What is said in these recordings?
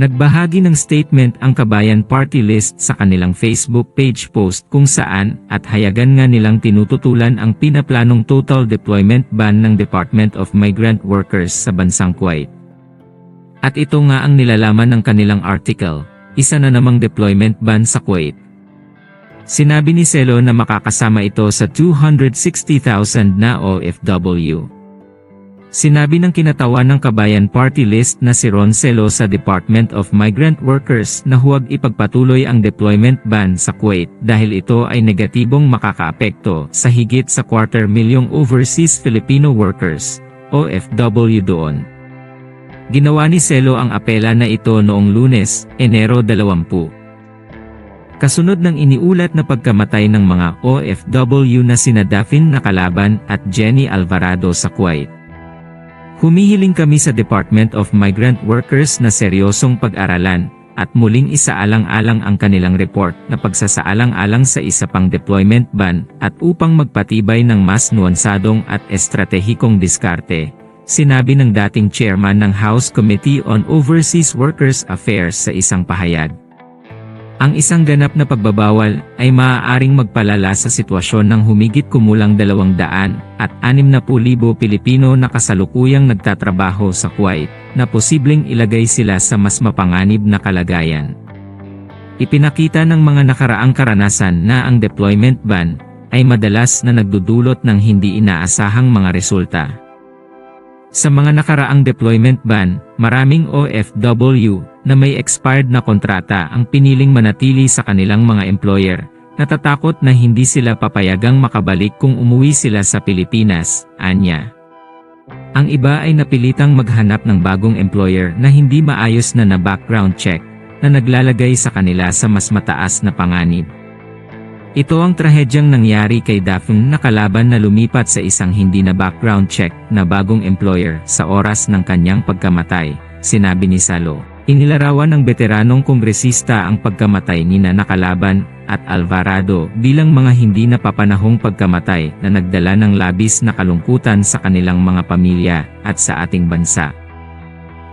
Nagbahagi ng statement ang Kabayan Party List sa kanilang Facebook page post kung saan at hayagan nga nilang tinututulan ang pinaplanong total deployment ban ng Department of Migrant Workers sa bansang Kuwait. At ito nga ang nilalaman ng kanilang article, isa na namang deployment ban sa Kuwait. Sinabi ni Selo na makakasama ito sa 260,000 na OFW. Sinabi ng kinatawan ng Kabayan Party List na si Ron Celo sa Department of Migrant Workers na huwag ipagpatuloy ang deployment ban sa Kuwait dahil ito ay negatibong makakaapekto sa higit sa quarter milyong overseas Filipino workers, OFW doon. Ginawa ni Celo ang apela na ito noong lunes, Enero 20. Kasunod ng iniulat na pagkamatay ng mga OFW na sina Daphne Nakalaban at Jenny Alvarado sa Kuwait. Humihiling kami sa Department of Migrant Workers na seryosong pag-aralan at muling isaalang-alang ang kanilang report na pagsasaalang-alang sa isa pang deployment ban at upang magpatibay ng mas nuansadong at estratehikong diskarte, sinabi ng dating chairman ng House Committee on Overseas Workers Affairs sa isang pahayag. Ang isang ganap na pagbabawal ay maaaring magpalala sa sitwasyon ng humigit kumulang 200 at 60,000 Pilipino na kasalukuyang nagtatrabaho sa Kuwait na posibleng ilagay sila sa mas mapanganib na kalagayan. Ipinakita ng mga nakaraang karanasan na ang deployment ban ay madalas na nagdudulot ng hindi inaasahang mga resulta. Sa mga nakaraang deployment ban, maraming OFW na may expired na kontrata ang piniling manatili sa kanilang mga employer, natatakot na hindi sila papayagang makabalik kung umuwi sila sa Pilipinas, anya. Ang iba ay napilitang maghanap ng bagong employer na hindi maayos na na background check, na naglalagay sa kanila sa mas mataas na panganib. Ito ang trahedyang nangyari kay Daphne na kalaban na lumipat sa isang hindi na background check na bagong employer sa oras ng kanyang pagkamatay, sinabi ni Salo. Inilarawan ng veteranong kongresista ang pagkamatay ni na Nakalaban at Alvarado bilang mga hindi napapanahong pagkamatay na nagdala ng labis na kalungkutan sa kanilang mga pamilya at sa ating bansa.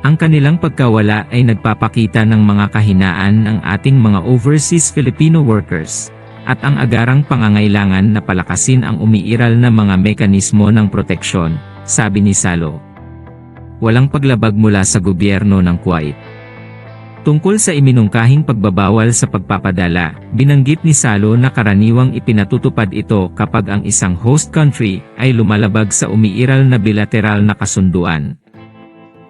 Ang kanilang pagkawala ay nagpapakita ng mga kahinaan ng ating mga overseas Filipino workers at ang agarang pangangailangan na palakasin ang umiiral na mga mekanismo ng proteksyon, sabi ni Salo. Walang paglabag mula sa gobyerno ng Kuwait. Tungkol sa iminungkahing pagbabawal sa pagpapadala, binanggit ni Salo na karaniwang ipinatutupad ito kapag ang isang host country ay lumalabag sa umiiral na bilateral na kasunduan.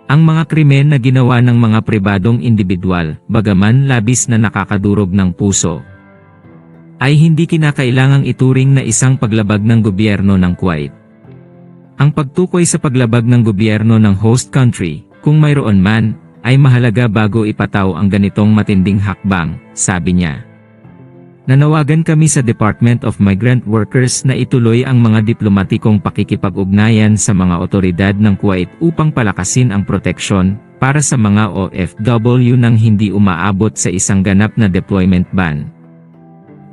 Ang mga krimen na ginawa ng mga pribadong individual, bagaman labis na nakakadurog ng puso, ay hindi kinakailangang ituring na isang paglabag ng gobyerno ng Kuwait. Ang pagtukoy sa paglabag ng gobyerno ng host country, kung mayroon man, ay mahalaga bago ipataw ang ganitong matinding hakbang, sabi niya. Nanawagan kami sa Department of Migrant Workers na ituloy ang mga diplomatikong pakikipag-ugnayan sa mga otoridad ng Kuwait upang palakasin ang proteksyon para sa mga OFW nang hindi umaabot sa isang ganap na deployment ban.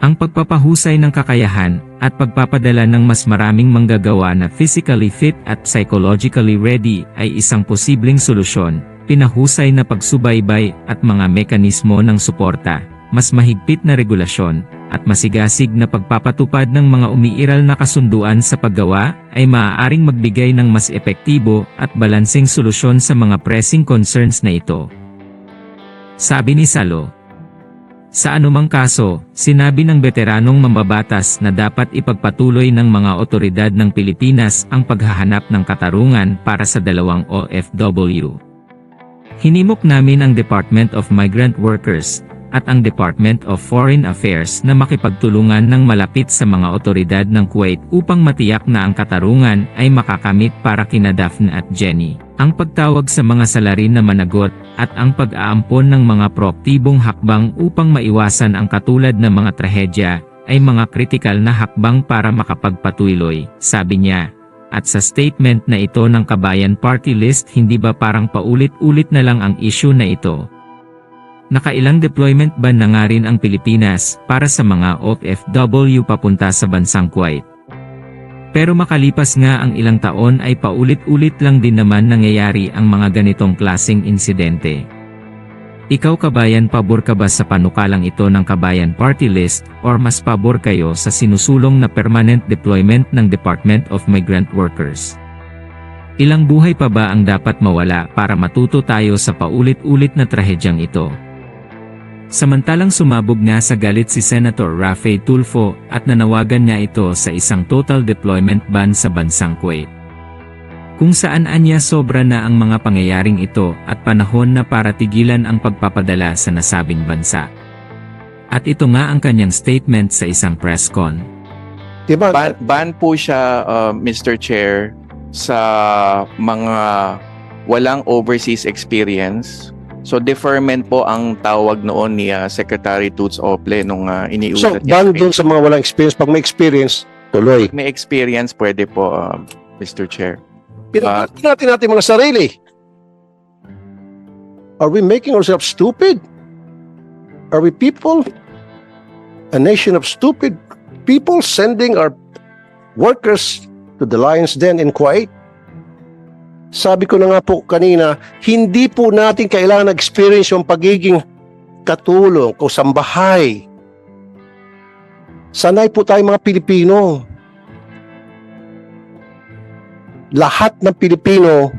Ang pagpapahusay ng kakayahan at pagpapadala ng mas maraming manggagawa na physically fit at psychologically ready ay isang posibleng solusyon, pinahusay na pagsubaybay at mga mekanismo ng suporta, mas mahigpit na regulasyon, at masigasig na pagpapatupad ng mga umiiral na kasunduan sa paggawa ay maaaring magbigay ng mas epektibo at balanseng solusyon sa mga pressing concerns na ito. Sabi ni Salo, sa anumang kaso, sinabi ng veteranong mambabatas na dapat ipagpatuloy ng mga otoridad ng Pilipinas ang paghahanap ng katarungan para sa dalawang OFW. Hinimok namin ang Department of Migrant Workers at ang Department of Foreign Affairs na makipagtulungan ng malapit sa mga otoridad ng Kuwait upang matiyak na ang katarungan ay makakamit para kina Daphne at Jenny. Ang pagtawag sa mga salarin na managot at ang pag-aampon ng mga proaktibong hakbang upang maiwasan ang katulad na mga trahedya ay mga kritikal na hakbang para makapagpatuloy, sabi niya. At sa statement na ito ng Kabayan Party List hindi ba parang paulit-ulit na lang ang issue na ito? Nakailang deployment ban na nga rin ang Pilipinas para sa mga OFW papunta sa bansang Kuwait. Pero makalipas nga ang ilang taon ay paulit-ulit lang din naman nangyayari ang mga ganitong klaseng insidente. Ikaw kabayan pabor ka ba sa panukalang ito ng Kabayan Party List or mas pabor kayo sa sinusulong na permanent deployment ng Department of Migrant Workers? Ilang buhay pa ba ang dapat mawala para matuto tayo sa paulit-ulit na trahedyang ito? Samantalang sumabog nga sa galit si Senator Rafael Tulfo at nanawagan niya ito sa isang total deployment ban sa bansang Kuwait. Kung saan anya sobra na ang mga pangyayaring ito at panahon na para tigilan ang pagpapadala sa nasabing bansa. At ito nga ang kanyang statement sa isang press con. Diba? Ban, ban po siya, uh, Mr. Chair, sa mga walang overseas experience. So deferment po ang tawag noon ni uh, Secretary Toots Ople nung uh, So, iniulat ban niya. dun sa mga walang experience. Pag may experience, tuloy. May experience pwede po, uh, Mr. Chair. Pinapakita natin natin mga sarili. Are we making ourselves stupid? Are we people? A nation of stupid people sending our workers to the lion's den in Kuwait? Sabi ko na nga po kanina, hindi po natin kailangan experience yung pagiging katulong o sambahay. Sanay po tayo mga Pilipino. lahat ng Pilipino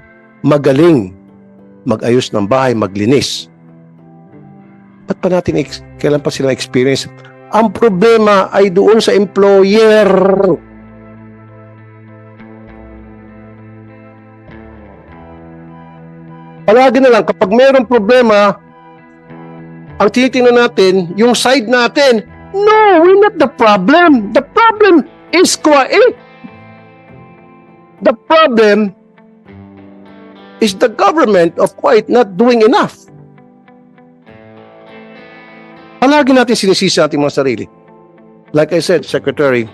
magaling mag-ayos ng bahay, maglinis. Ba't pa natin, kailan pa sila experience? Ang problema ay doon sa employer. Palagi na lang, kapag mayroong problema, ang tinitingnan natin, yung side natin, no, we're not the problem. The problem is Kuwait. The problem is the government of Kuwait not doing enough. Palagi natin sinisisi ating mga sarili. Like I said, Secretary,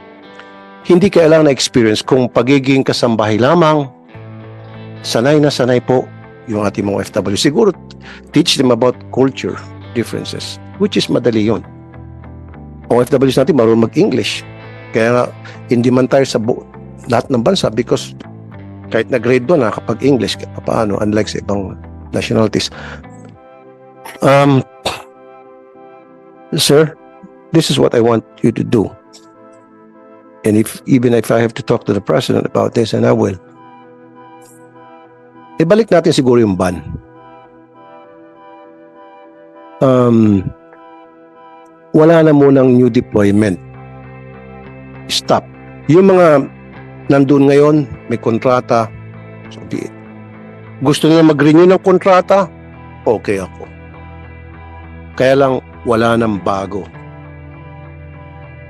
hindi kailangan na experience kung pagiging kasambahay lamang, sanay na sanay po yung ating mga FW. Siguro, teach them about culture differences, which is madali yun. Ang FWs natin marunong mag-English. Kaya nga, hindi man tayo sa bu- lahat ng bansa because kahit na grade 1 nakakapag English paano unlike sa ibang nationalities um sir this is what I want you to do and if even if I have to talk to the president about this and I will ibalik natin siguro yung ban um wala na munang new deployment stop yung mga nandun ngayon, may kontrata. So be it. Gusto nila mag-renew ng kontrata? Okay ako. Kaya lang, wala nang bago.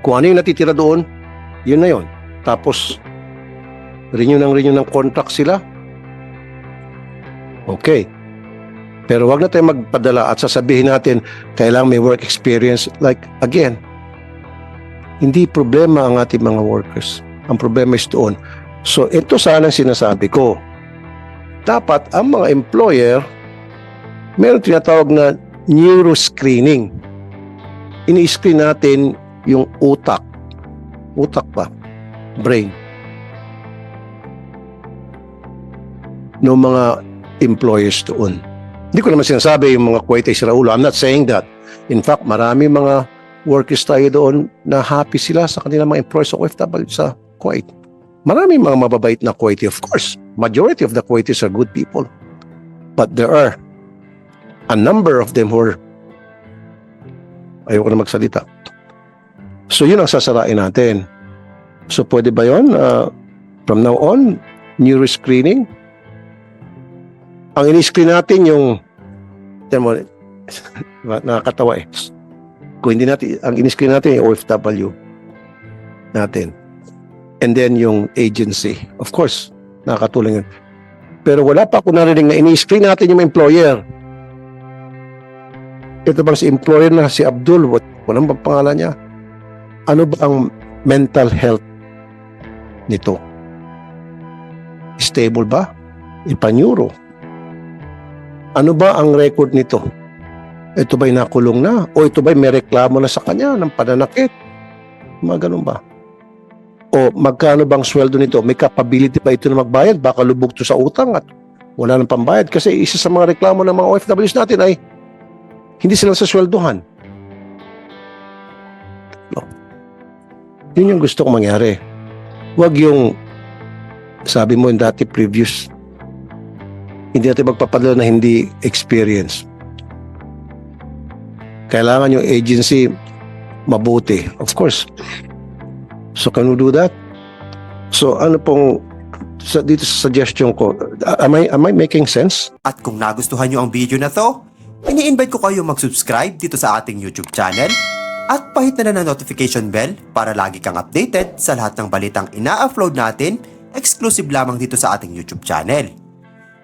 Kung ano yung natitira doon, yun na yun. Tapos, renew ng renew ng contract sila? Okay. Pero wag na tayo magpadala at sasabihin natin, kailangan may work experience. Like, again, hindi problema ang ating mga workers. Ang problema is doon. So, ito sana sinasabi ko. Dapat ang mga employer, meron tinatawag na neuroscreening. Ini-screen natin yung utak. Utak pa. Brain. ng mga employers doon. Hindi ko naman sinasabi yung mga Kuwaiti si Raulo. I'm not saying that. In fact, marami mga workers tayo doon na happy sila sa kanilang mga employers sa OFW sa Kuwait. Marami mga mababait na Kuwaiti, of course. Majority of the Kuwaitis are good people. But there are a number of them who are ayoko na magsalita. So yun ang sasarain natin. So pwede ba yun? Uh, from now on, neuro screening. Ang ini-screen natin yung Tiyan mo, nakakatawa eh. Kung hindi natin, ang in-screen natin yung OFW natin. And then yung agency. Of course, nakakatulong yun. Pero wala pa ako narinig na ini-screen natin yung employer. Ito bang si employer na si Abdul, what, walang bang pangalan niya? Ano ba ang mental health nito? Stable ba? Ipanyuro. Ano ba ang record nito? Ito ba'y nakulong na? O ito ba'y may reklamo na sa kanya ng pananakit? Mga ganun ba? O magkano bang sweldo nito? May capability ba ito na magbayad? Baka lubog to sa utang at wala nang pambayad. Kasi isa sa mga reklamo ng mga OFWs natin ay Hindi sila sasweldohan. No. Yun yung gusto kong mangyari. Huwag yung sabi mo yung dati previous hindi natin magpapadala na hindi experience. Kailangan yung agency mabuti. Of course. So can we do that? So ano pong sa, dito sa suggestion ko, am I, am I making sense? At kung nagustuhan nyo ang video na to, ini-invite ko kayo mag-subscribe dito sa ating YouTube channel at pahit na na notification bell para lagi kang updated sa lahat ng balitang ina-upload natin exclusive lamang dito sa ating YouTube channel.